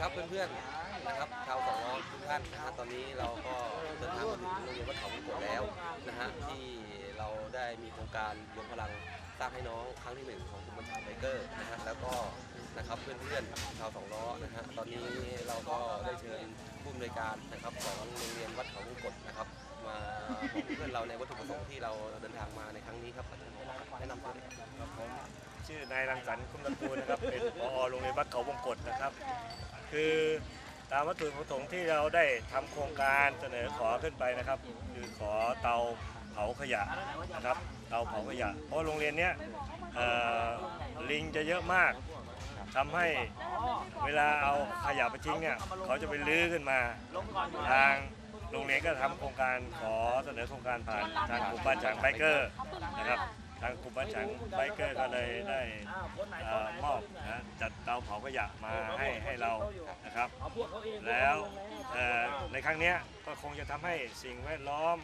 ครับเพื่อนๆนะครับชาวสองล้อทุกท่านนะฮะตอนนี้เราก็เดินทางมาถึงโรงเรียนวัดเขาวงกดแล้วนะฮะที่เราได้มีโครงการรวมพลังสร้างให้น้องครั้งที่หนึ่งของกลุ่มบัญชาไบเกอร์นะฮะแล้วก็นะครับเพื่อนๆชาวสองล้อนะฮะตอนนี้เราก็ได้เชิญผู้อำนวยการนะครับของโรงเรียนวัดเขาวงกดนะครับ มาบเพื่อนเราในวัตถุประสงค์ที่เราเดินทางมาในครั้งนี้ครับ ชื่อนายรังสรรค์คุ้มตะกูลนะครับ เป็นผอโรงเรียนวัดเขาวงกฏนะครับ คือตามวัตถุประสงค์ที่เราได้ทำโครงการเสนอขอขึ้นไปนะครับ คือขอเตาเผาขยะนะครับ เตาเผาขยะ เพราะโรงเรียนเนี้ยลิงจะเยอะมากทำให้เวลาเอาขยะไปทิ้งเนี่ยเขาจะไปลื้อขึ้นมาทางโรงเรียนก็ทำโครงการขอเสนอโครงการผ่านทางกลุ่มบ้านฉางไบเกอร์นะครับ ทางกลุ่มบ้านฉางไบเกอร์ก็เลยได้เอ่อมอบนะจัดเตาเผาขยะมาให้ให้เรานะครับ แล้วเอ่อในครั้งเนี้ยก็คงจะทำให้สิ่งแวดล้อม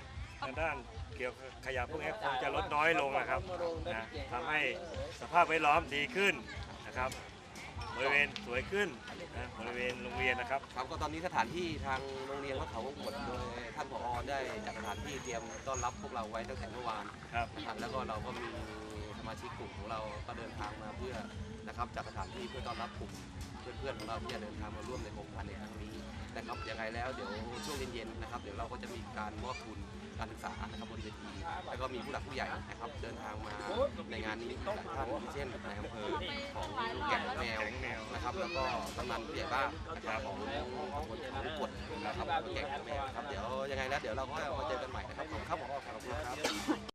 ทางด้านเกี่ยวกับขยะพวกนี้คงจะลดน้อยลงนะครับนะทำให้สภาพแวดล้อมดีขึ้นนะครับ บริเวณสวยขึ้นนะบริเวณโรงเรียนนะครับ ครับก็ตอนนี้สถานที่ทางโรงเรียนวัดเขาวงกฏโดยท่านผอได้จัดสถานที่เตรียมต้อนรับพวกเราไว้ตั้งแต่เมื่อวานครับนะครับแล้วก็เราก็มีสมาชิกกลุ่มของเราก็เดินทางมาเพื่อนะครับจัดสถานที่เพื่อต้อนรับกลุ่มเพื่อนๆของเราที่จะเดินทางมาร่วมในโครงการในครั้งนี้นะครับยังไงแล้วเดี๋ยวช่วงเย็นๆนะครับเดี๋ยวเราก็จะมีการมอบทุนการศึกษานะครับบนเวทีแล้วก็มีผู้หลักผู้ใหญ่นะครับเดินทางมาในงานนี้หลายท่านเช่นนายอำเภอ นะครับแล้วก็กำนันผู้ใหญ่บ้านนะครับของตำบลเขากดนะครับแก่งแมวครับเดี๋ยวยังไงแล้วเดี๋ยวเราก็มาเจอกันใหม่นะครับขอบคุณครับขอบคุณครับ